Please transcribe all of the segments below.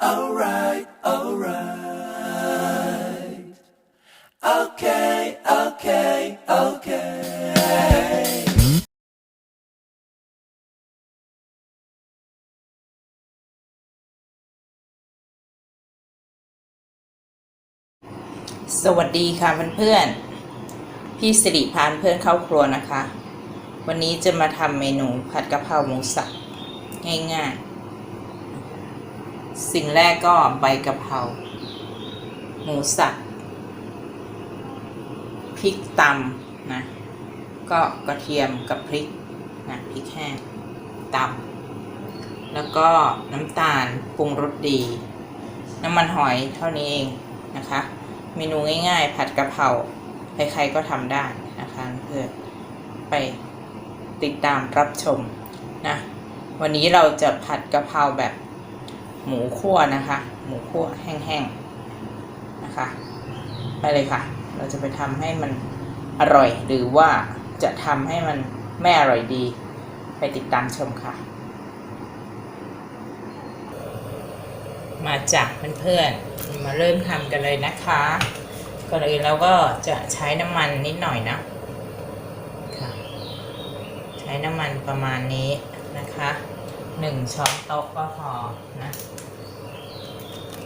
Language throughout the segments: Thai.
alright, alright. Okay, okay, okay. สวัสดีค่ะเพื่อนๆ พี่สิริพานเพื่อนเข้าครัวนะคะ วันนี้จะมาทำเมนูผัดกะเพราหมูสับง่ายๆ สิ่งแรกก็ใบกะเพราหมูสับพริกตำนะ ก็กระเทียมกับพริกนะพริกแห้งตำแล้วก็น้ำตาลปรุงรสดี น้ำมันหอยเท่านี้เองนะคะ เมนูง่ายๆ ผัดกะเพราใครๆก็ทำได้นะคะเพื่อไปติดตามรับชมนะ วันนี้เราจะผัดกะเพราแบบ หมูคั่วนะคะ หมูคั่วแห้งๆนะคะ ไปเลยค่ะ เราจะไปทำให้มันอร่อย หรือว่าจะทำให้มันไม่อร่อยดี ไปติดตามชมค่ะ มาจากเพื่อนๆมาเริ่มทำกันเลยนะคะก่อนอื่นเราก็จะใช้น้ำมันนิดหน่อยนะค่ะ ใช้น้ำมันประมาณนี้นะคะ หนึ่งช้อนโต๊ะก็พอนะ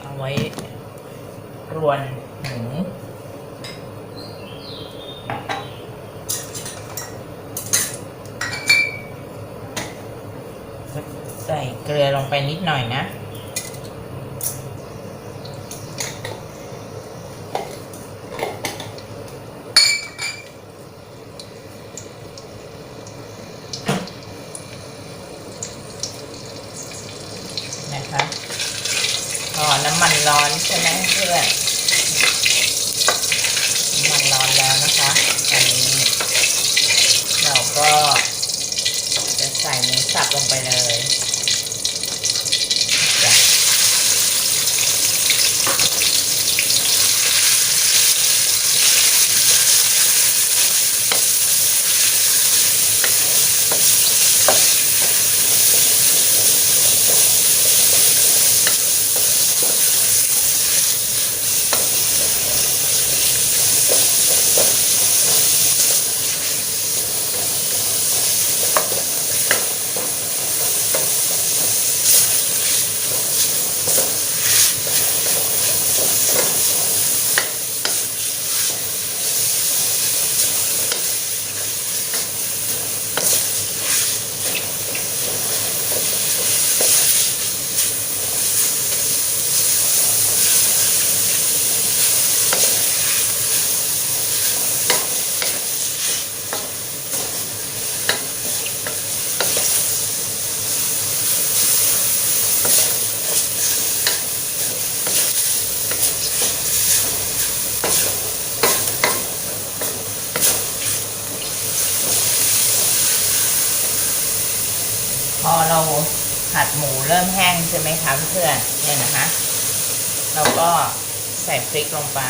เอาไว้รวนหมูใส่เกลือลงไปนิดหน่อยนะพอ น้ำมันร้อนใช่ไหมเพื่อนน้ำมันร้อนแล้วนะคะอันนี้ เราก็จะใส่เนื้อสับลงไปเลยจ้ะพอเรา ผัดหมูเริ่มแห้งใช่ไหมคะเพื่อนเนี่ยนะคะ เราก็ใส่พริกลงไป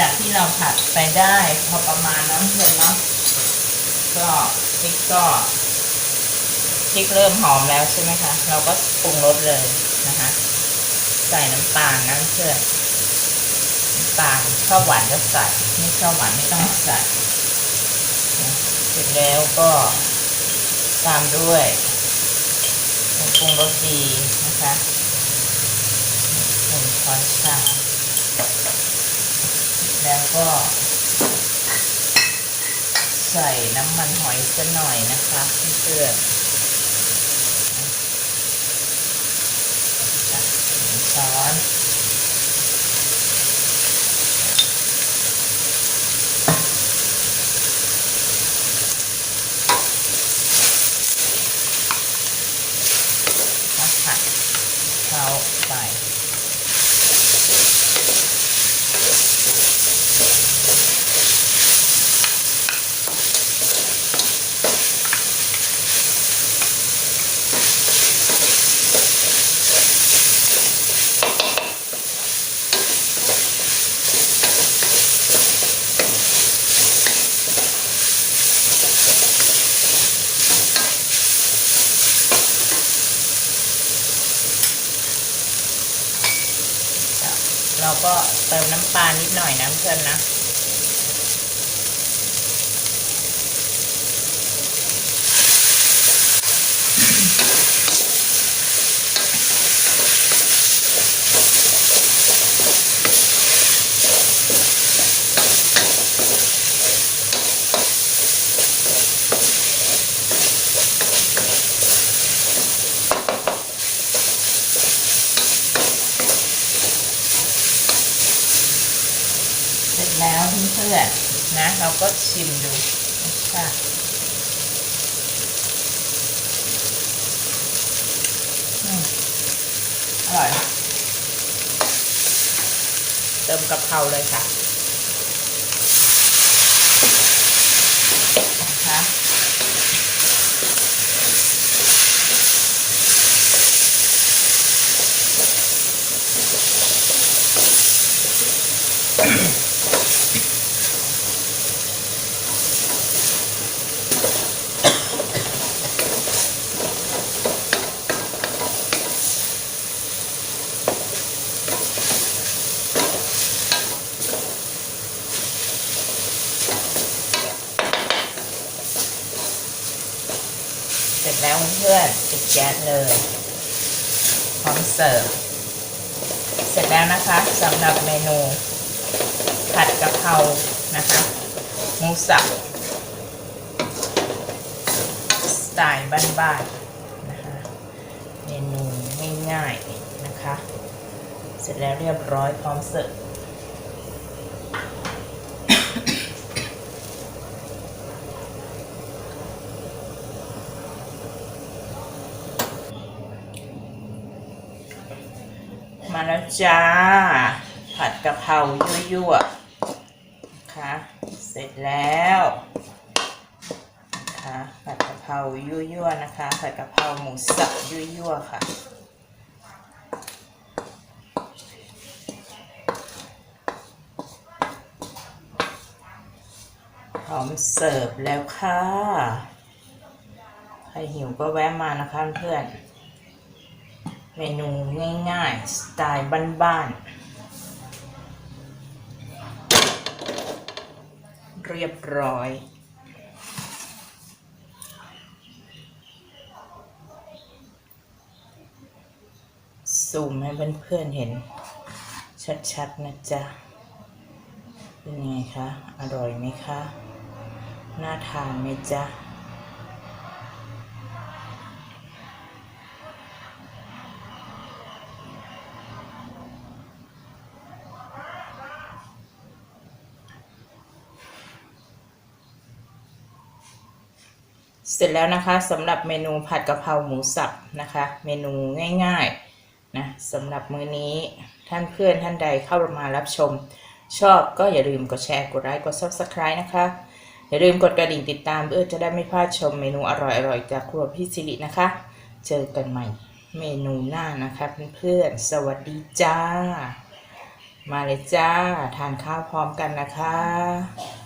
จากที่เราผัดไปได้พอประมาณนั้นเพื่อนเนาะก็พริกก็พริกเริ่มหอมแล้วใช่ไหมคะ เราก็ปรุงรสเลยนะคะ ใส่น้ำตาลนะเพื่อนน้ำตาลชอบหวานก็ใส่ไม่ชอบหวานไม่ต้องใส่เสร็จแล้วก็ตามด้วยปรุงรสดีนะคะหนึ่งช้อนชา แล้วก็ ใส่น้ำมันหอยสักหน่อยนะคะเพื่อนๆ หนึ่งช้อนก็ผัดเข้าไปเรา ก็เติมน้ำปลานิดหน่อยนะเพื่อนนะ เสร็จแลือนๆนะ เราก็ชิมดูค่ะอร่อย เติมกะเพราเลยค่ะ เสร็จแล้วเพื่อนปิดแก๊สเลยพร้อมเสิร์ฟเสร็จแล้วนะคะสำหรับเมนู ผัดกะเพรานะคะหมูสับสไตล์บ้านๆนะคะเมนูง่ายๆนะคะ เสร็จแล้วเรียบร้อยพร้อมเสิร์ฟ มาแล้ว จ้า ผัดกะเพรายั่วๆนะคะเสร็จแล้วนะคะผัดกะเพรายั่วๆนะคะ ผัดกะเพราหมูสับยั่วๆค่ะพร้อมเสิร์ฟแล้วค่ะ ใครหิวก็แวะมานะคะเพื่อน เมนูง่ายๆ สไตล์บ้านๆ เรียบร้อย ซูมให้เพื่อนๆเห็น ชัดๆ นะจ๊ะ เป็นไงคะ อร่อยไหมคะ น่าทานไหมจ๊ะ สร็จแล้วนะคะสำหรับเมนูผัดกะเพราหมูสับนะคะ เมนูง่ายๆนะสำหรับมื้อนี้ท่านเพื่อนท่านใดเข้ามารับชม ชอบก็อย่าลืมกดแชร์กดไลค์กด subscribe นะคะ อย่าลืมกดกระดิ่งติดตามเพื่อจะได้ไม่พลาดชมเมนูอร่อยๆจากครัวพี่สิรินะคะ เจอกันใหม่เมนูหน้านะคะเพื่อนๆสวัสดีจ้า มาเลยจ้า ทานข้าวพร้อมกันนะคะ